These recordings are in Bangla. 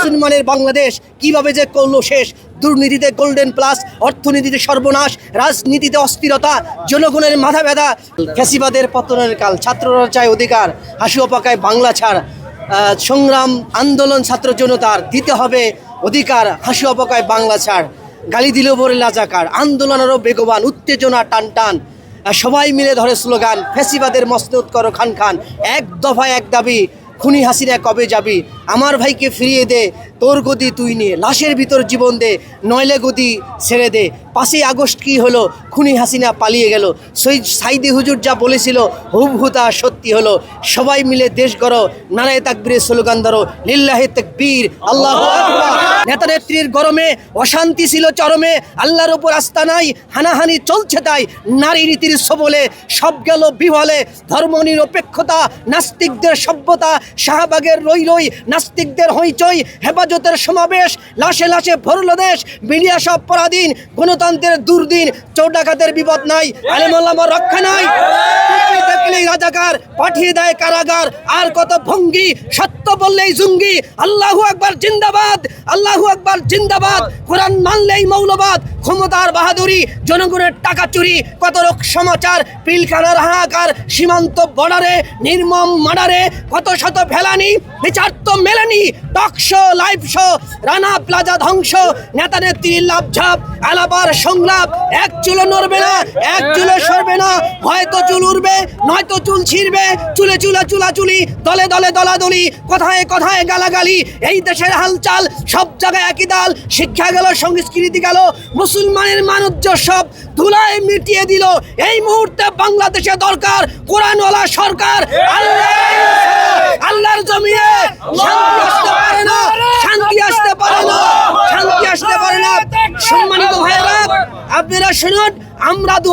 মুসলমানের বাংলাদেশ কীভাবে যে করল শেষ? দুর্নীতিতে গোল্ডেন প্লাস অর্থনীতিতে সর্বনাশ, রাজনীতিতে অস্থিরতা, জনগণের মাথা ব্যথা। ফ্যাসিবাদের পতনের কাল ছাত্ররা চায় অধিকার হাসিও পাকায় বাংলা ছাড়। সংগ্রাম, আন্দোলন ছাত্র জনতার দিতে হবে অধিকার হাসিও পাকায় বাংলা ছাড়। গালি দিল বলে লাজাকার, আন্দোলন আরও বেগবান, উত্তেজনা টান টান। সবাই মিলে ধরে স্লোগান, ফ্যাসিবাদের মস্তত করো খান খান। এক দফায় এক দাবি, খুনি হাসিনা কবে যাবি? আমার ভাইকে ফিরিয়ে দে, তোর গদি তুই নিয়ে লাশের ভিতর জীবন দে নয়লে গদি ছেড়ে দে। পাঁচই আগস্ট কি হলো, খুনি হাসিনা পালিয়ে গেল। সৈয়দ সাইদি হুজুর যা বলেছিল হুবহু তা সত্যি হলো। সবাই মিলে দেশ গড়ো, নারায় তাকবীরের স্লোগান ধরো, লিল্লাহে তাকবীর, আল্লাহ নেতা নেত্রীর গরমে, অশান্তি ছিল চরমে, আল্লাহর উপর আস্থা নাই, হানাহানি চলছে তাই, নারী রীতির সবলে, সব গেল বিহলে ধর্ম নিরপেক্ষতা, নাস্তিকদের সভ্যতা, শাহবাগের রই রই নাস্তিকদের হইচই, হেফাজতের সমাবেশ, লাশে লাশে ভরল দেশ মিডিয়া সব পরাধীন, গণতন্ত্রের দুর্দিন চৌডাকাতের বিপদ নাই আলেমাল্লামার রক্ষা নাই। রাজাকার, পাঠিয়ে দেয় কারাগার, আর কত ভঙ্গি, সত্য বললেই জুঙ্গি, আল্লাহু আকবার জিন্দাবাদ, আল্লাহু আকবার জিন্দাবাদ, কোরআন মানলেই মৌলবাদ, ক্ষমতার বাহাদুরি, জনগণের টাকা চুরি, কত রোগ সমাচার, পিলখানার হাহাকার, সীমান্ত বর্ডারে, নির্মম মার্ডারে কত শত ফেলানি, বিচার তো মেলেনি, talk show, live show, Rana Plaza ধ্বংস, নেতা নেত্রীর লাভঝাপ আলাবার সংলাপ, এক চুলো নড়বে না, এক চুলে সরবে না, হয়তো চুল উড়বে, নয়তো চুল ছিঁড়বে, চুলে চুলে চুলাচুলি, দলে দলে দলাদলি, কথায় কথায় গালাগালি, এই দেশের হালচাল, সব জায়গায় একই দাল, শিক্ষা গেল, সংস্কৃতি গেল, মুসলমানের মানুষ সব ধুলায় মিটিয়ে দিল, এই মুহূর্তে বাংলাদেশে দরকার, কোরআনওয়ালা সরকার, আল্লাহ শান্তি আসতে পারে না। শান্তি আসতে পারে না। সম্মানিত ভাইয়েরা আপনারা শুনুন, আমরা দু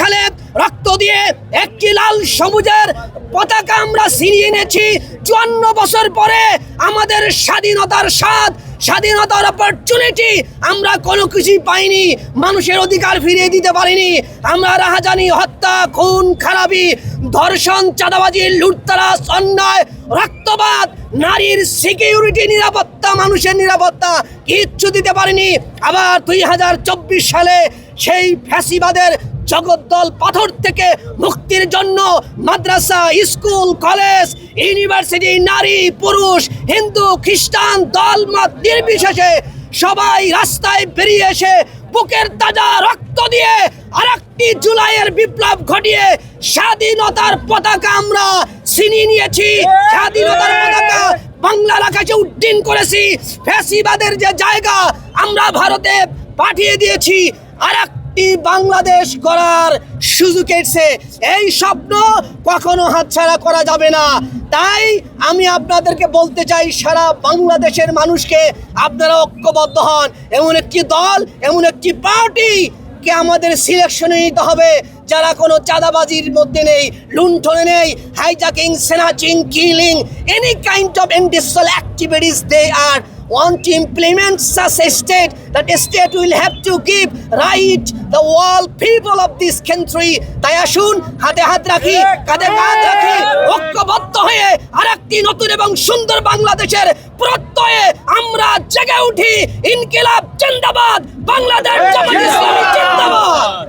সালে রক্ত দিয়ে একটি লাল সবুজের পতাকা আমরা ছিনিয়ে এনেছি। চুয়ান্ন বছর পরে আমাদের স্বাধীনতার স্বাদ স্বাধীনতার অপরচুনিটি আমরা কোনো কিছুই পাইনি, মানুষের অধিকার ফিরিয়ে দিতে পারিনি। আমরা রাহাজানি, হত্যা, খুন, খারাপি, ধর্ষণ, চাঁদাবাজি লুটতারাস অন্যায়, রক্তপাত, নারীর সিকিউরিটি নিরাপত্তা, মানুষের নিরাপত্তা কিচ্ছু দিতে পারিনি। আবার দুই হাজার চব্বিশ সালে সেই ফ্যাসিবাদের জগদ্দল পাথর থেকে মুক্তির জন্য মাদ্রাসা, স্কুল, কলেজ, ইউনিভার্সিটি, নারী, পুরুষ, হিন্দু, খ্রিস্টান, দল, মত নির্বিশেষে সবাই রাস্তায় বেরিয়ে এসে বুকের তাজা রক্ত দিয়ে আরেকটি জুলাইয়ের বিপ্লব ঘটিয়ে স্বাধীনতার পতাকা আমরা ছিনিয়ে নিয়েছি। স্বাধীনতার পতাকা বাংলার আকাশে উড্ডীন করেছি। ফ্যাসিবাদের যে জায়গা আমরা ভারতে পাঠিয়ে দিয়েছি। আর একটি বাংলাদেশ গড়ার সুযোগ এসেছে। এই স্বপ্ন কখনো হাতছাড়া করা যাবে না। তাই আমি আপনাদেরকে বলতে চাই, সারা বাংলাদেশের মানুষকে আপনারা ঐক্যবদ্ধ হন। এমন একটি দল, এমন একটি পার্টি কে আমাদের সিলেকশনে নিতে হবে। যারা কোনো চাঁদাবাজির মধ্যে নেই, লুণ্ঠনে নেই hijacking snatching killing any kind of industrial activities they are want to implement such a state that a state will have to give right the all people of this country. তাই আসুন হাতে হাত রাখি কাঁধে কাঁধ রাখি ঐক্যবদ্ধ হয়ে আরেকটি নতুন এবং সুন্দর বাংলাদেশের প্রত্যয়ে আমরা জেগে উঠি ইনকিলাব জিন্দাবাদ বাংলাদেশ জামাত ইসলামী জিন্দাবাদ।